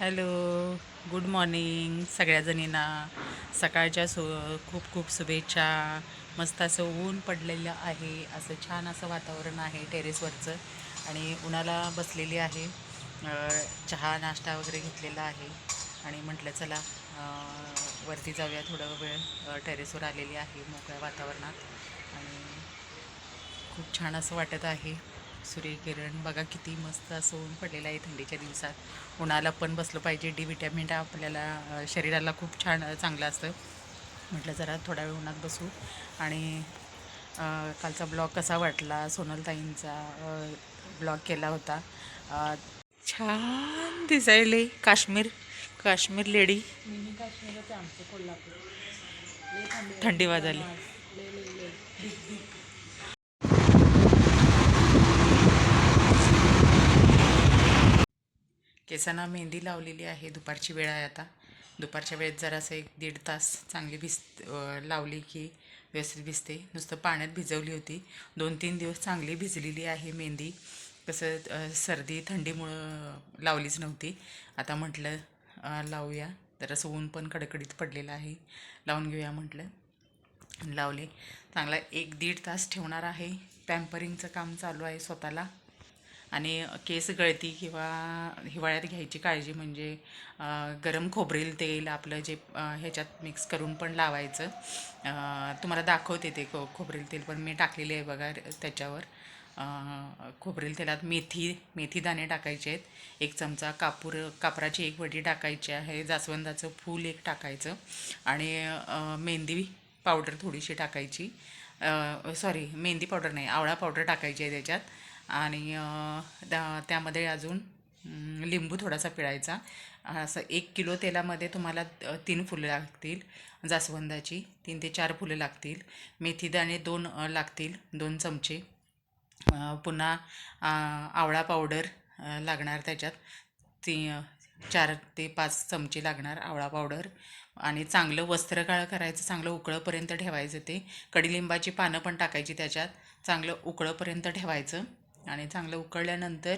Hello good morning सगळ्या जणींना सकाळच्या सु खूप खूप शुभेच्छा. मस्त असं ऊन पडलेलं आहे. असं छान असं वातावरण आहे टेरेसवरचं. आणि उन्हाला बसलेली आहे. चहा नाश्ता वगैरे घेतलेला आहे. आणि म्हटलं चला वरती जाऊया थोडं वेळ. टेरेसवर आलेली आहे मोकळ्या वातावरणात. आणि खूप छान असं वाटत आहे. सूर्यकिरण बघा किती मस्त असं ऊन पडलेलं आहे थंडीच्या दिवसात. उन्हाला पण बसलं पाहिजे डी विटॅमिन आपल्याला शरीराला खूप छान चांगलं असतं. म्हटलं जरा थोडा वेळ उन्हात बसू. आणि कालचा ब्लॉग कसा वाटला? सोनलताईंचा ब्लॉग केला होता. छान दिसायले. काश्मीर काश्मीर लेडी. थंडी थंडी केसांना मेहंदी लावलेली आहे दुपारची वेळ आहे आता. दुपारच्या वेळेत जरासं एक दीड तास चांगली भिज लावली की व्यवस्थित भिजते. नुसतं पाण्यात भिजवली होती. दोन तीन दिवस चांगली भिजलेली आहे मेहंदी. कसं सर्दी थंडीमुळं लावलीच नव्हती. आता म्हटलं लावूया. जरासं ऊन पण कडकडीत पडलेलं आहे. लावून घेऊया म्हटलं. लावले. चांगला एक दीड तास ठेवणार आहे. पॅम्परिंगचं काम चालू आहे स्वतःला. आणि केस गळती किंवा हिवाळ्यात घ्यायची काळजी म्हणजे गरम खोबरेल तेल आपलं जे ह्याच्यात मिक्स करून पण लावायचं. तुम्हाला दाखवते ते खो खोबरेल तेल पण मी टाकलेले आहे बघा त्याच्यावर. खोबरेल तेलात मेथी मेथी दाणे टाकायचे आहेत. एक चमचा कापूर कापराची एक वडी टाकायची आहे. जास्वंदाचं फूल एक टाकायचं. आणि मेहंदी पावडर थोडीशी टाकायची. सॉरी मेहंदी पावडर नाही आवळा पावडर टाकायची आहे त्याच्यात. आणि त्यामध्ये अजून लिंबू थोडासा पिळायचा. असं एक किलो तेलामध्ये तुम्हाला तीन फुलं लागतील जास्वंदाची. तीन ते चार फुलं लागतील. मेथीदाणे दोन लागतील दोन चमचे. पुन्हा आवळा पावडर लागणार त्याच्यात. ती चार ते पाच चमचे लागणार आवळा पावडर. आणि चांगलं वस्त्र काळं करायचं चांगलं उकळंपर्यंत ठेवायचं ते. कडीलिंबाची पानं पण टाकायची त्याच्यात. चांगलं उकळंपर्यंत ठेवायचं. आणि चांगलं उकळल्यानंतर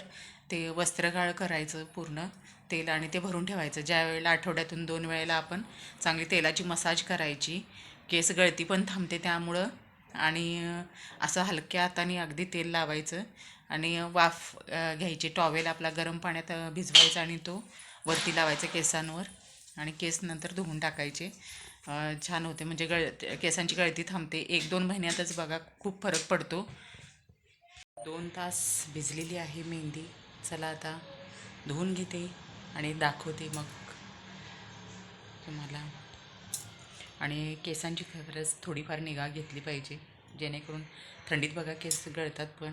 ते वस्त्रगाळ करायचं पूर्ण तेल आणि ते भरून ठेवायचं. ज्या वेळेला आठवड्यातून दोन वेळेला आपण चांगली तेलाची मसाज करायची केस गळती पण थांबते त्यामुळं. आणि असं हलक्या हाताने अगदी तेल लावायचं आणि वाफ घ्यायची. टॉवेल आपला गरम पाण्यात भिजवायचा आणि तो वरती लावायचा केसांवर आणि केस नंतर धुवून टाकायचे. छान होते. म्हणजे गळ केसांची गळती थांबते. एक दोन महिन्यातच बघा खूप फरक पडतो. दोन तास भिजलेली आहे मेहंदी. चला आता धुवून घेते आणि दाखवते मग तुम्हाला. आणि केसांची खरंच थोडीफार निगा घेतली पाहिजे जेणेकरून थंडीत बघा केस गळतात पण.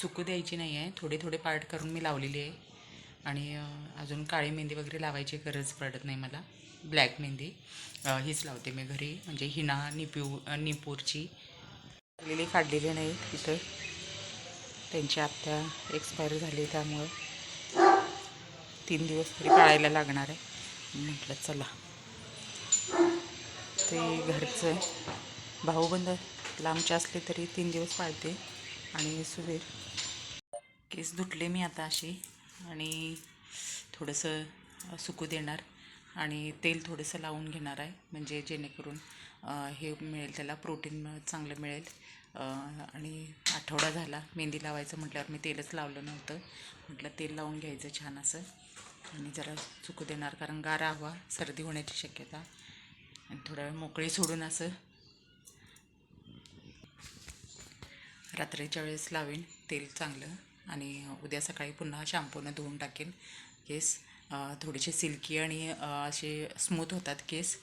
सुकू द्यायची नाही आहे थोडे थोडे पार्ट करून मी लावलेली आहे. आणि अजून काळी मेहंदी वगैरे लावायची गरज पडत नाही मला. ब्लॅक मेहंदी हीच लावते मी घरी. म्हणजे हिना निपू निपूरची. लिली काढलेली नाही तिथं त्यांची आत्ता एक्सपायर झाली त्यामुळं तीन दिवस तरी पाळायला लागणार आहे. म्हटलं चला. ते घरचं भाऊबंद लांबचे असले तरी तीन दिवस पाळते. आणि सुबीर केस धुतले मी आता अशी. आणि थोडंसं सुकू देणार आणि तेल थोडंसं लावून घेणार आहे. म्हणजे जेणेकरून हे मिळेल त्याला प्रोटीन चांगलं मिळेल. आणि आठवडा झाला मेहंदी लावायचं म्हटल्यावर मी तेलच लावलं नव्हतं. म्हटलं तेल लावून घ्यायचं छान असं. आणि जरा सुकू देणार कारण गारा हवा सर्दी होण्याची शक्यता. आणि थोडा वेळ मोकळी सोडून असं रात्रीच्या वेळेस लावेन तेल चांगलं. आणि उद्या सकाळी पुन्हा शॅम्पूनं धुवून टाकेन. केस थोडेसे सिल्की आणि असे स्मूथ होतात केस